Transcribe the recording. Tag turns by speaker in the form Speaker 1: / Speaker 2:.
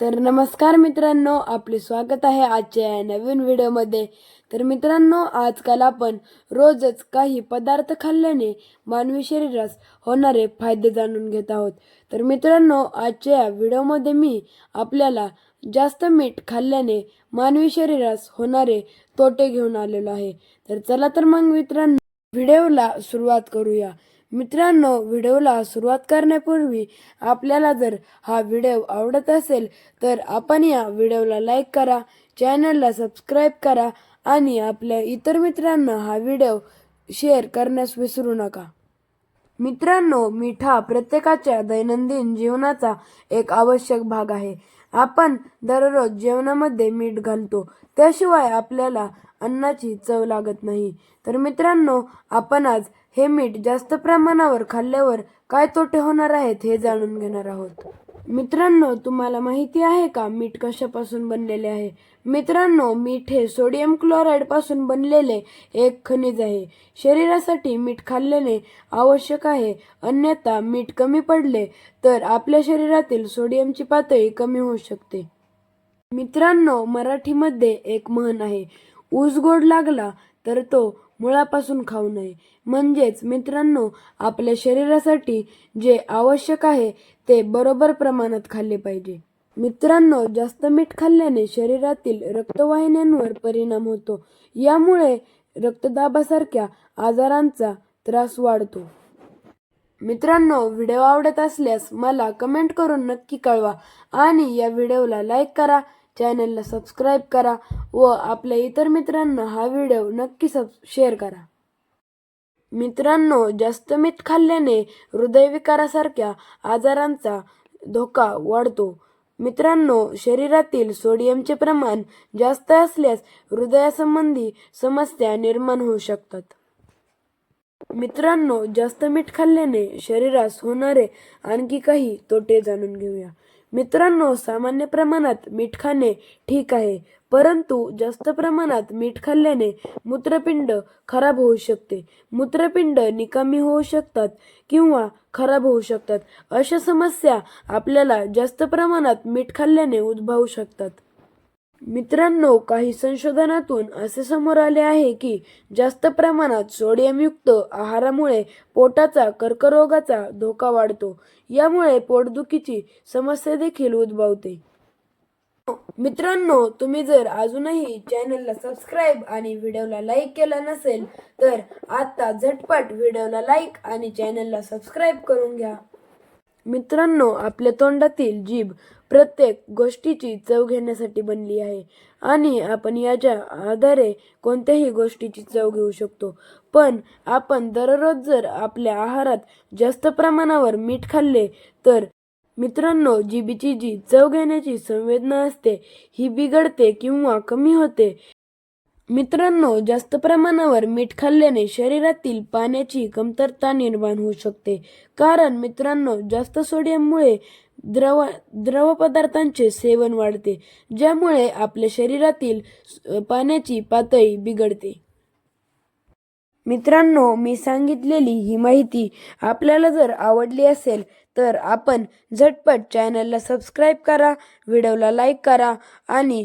Speaker 1: तर नमस्कार मित्रांनो आपले स्वागत आहे आजच्या या नवीन व्हिडिओमध्ये. तर मित्रांनो आजकाल आपण रोजच काही पदार्थ खाल्ल्याने मानवी शरीरास होणारे फायदे जाणून घेत आहोत. तर मित्रांनो आजच्या या व्हिडिओमध्ये मी आपल्याला जास्त मीठ खाल्ल्याने मानवी शरीरास होणारे तोटे घेऊन आलेलो आहे. तर चला तर मग मित्रांनो व्हिडिओला सुरुवात करूया. मित्रांनो व्हिडिओला सुरुवात करण्यापूर्वी आपल्याला जर हा व्हिडिओ आवडत असेल तर आपण या व्हिडिओला लाईक करा चॅनलला सबस्क्राईब करा आणि आपल्या इतर मित्रांना हा व्हिडिओ शेअर करण्यास विसरू नका. मित्रांनो मीठ हा प्रत्येकाच्या दैनंदिन जीवनाचा एक आवश्यक भाग आहे. आपण दररोज जेवणामध्ये मीठ घालतो. त्याशिवाय आपल्याला अन्नाची चव लागत नाही. तर मित्रांनो आपण आज हे मीठ जास्त प्रमाणावर खाल्ल्यावर काय तोटे होणार आहेत हे जाणून घेणार आहोत. मित्रांनो तुम्हाला माहिती आहे का मीठ कशापासून बनलेले आहे? मित्रांनो मीठ हे सोडियम क्लोराईडपासून बनलेले एक खनिज आहे. शरीरासाठी मीठ खाल्ल्याने आवश्यक आहे. अन्यथा मीठ कमी पडले तर आपल्या शरीरातील सोडियमची पातळी कमी होऊ शकते. मित्रांनो मराठीमध्ये एक म्हण आहे ऊस गोड लागला तर तो मुळापासून खाऊ नये. म्हणजेच मित्रांनो आपल्या शरीरासाठी जे आवश्यक आहे ते बरोबर प्रमाणात खाल्ले पाहिजे. मित्रांनो जास्त मीठ खाल्ल्याने शरीरातील रक्तवाहिन्यांवर परिणाम होतो. यामुळे रक्तदाबासारख्या आजारांचा त्रास वाढतो. मित्रांनो व्हिडिओ आवडत असल्यास मला कमेंट करून नक्की कळवा आणि या व्हिडिओला लाईक करा. चॅनलला सबस्क्राईब करा व आपल्या इतर मित्रांना हा व्हिडिओ नक्की सब शेअर करा. मित्रांनो जास्त मीठ खाल्ल्याने हृदयविकारासारख्या आजारांचा धोका वाढतो. मित्रांनो शरीरातील सोडियमचे प्रमाण जास्त असल्यास हृदयासंबंधी समस्या निर्माण होऊ शकतात. मित्रांनो जास्त मीठ खाल्ल्याने शरीरास होणारे आणखी काही तोटे जाणून घेऊया. मित्रांनो सामान्य प्रमाणात मीठ खाणे ठीक आहे परंतु जास्त प्रमाणात मीठ खाल्ल्याने मूत्रपिंड खराब होऊ शकते. मूत्रपिंड निकामी होऊ शकतात किंवा खराब होऊ शकतात. अशा समस्या आपल्याला जास्त प्रमाणात मीठ खाल्ल्याने उद्भवू शकतात. मित्रांनो काही संशोधनातून असे समोर आले आहे की जास्त प्रमाणात सोडियमयुक्त आहारामुळे पोटाचा कर्करोगाचा धोका वाढतो. यामुळे पोटदुखीची समस्या देखील उद्भवते. मित्रांनो तुम्ही जर अजूनही चॅनलला सबस्क्राईब आणि व्हिडिओला लाईक केला नसेल तर आत्ता झटपट व्हिडिओला लाईक आणि चॅनलला सबस्क्राईब करून घ्या. मित्रांनो आपल्या तोंडातील जीभ प्रत्येक गोष्टीची चव घेण्यासाठी बनली आहे आणि आपण याच्या आधारे कोणत्याही गोष्टीची चव घेऊ शकतो. पण आपण दररोज जर आपल्या आहारात जास्त प्रमाणावर मीठ खाल्ले तर मित्रांनो जिभेची जी चव घेण्याची संवेदना असते ही बिघडते किंवा कमी होते. मित्रांनो जास्त प्रमाणावर मीठ खाल्ल्याने शरीरातील पाण्याची कमतरता निर्माण होऊ शकते. कारण मित्रांनो जास्त सोडियममुळे द्रव द्रव पदार्थांचे सेवन वाढते ज्यामुळे आपल्या शरीरातील पाण्याची पातळी बिघडते. मित्रांनो मी सांगितलेली ही माहिती आपल्याला जर आवडली असेल तर आपण झटपट चॅनलला सबस्क्राईब करा व्हिडिओला लाईक करा आणि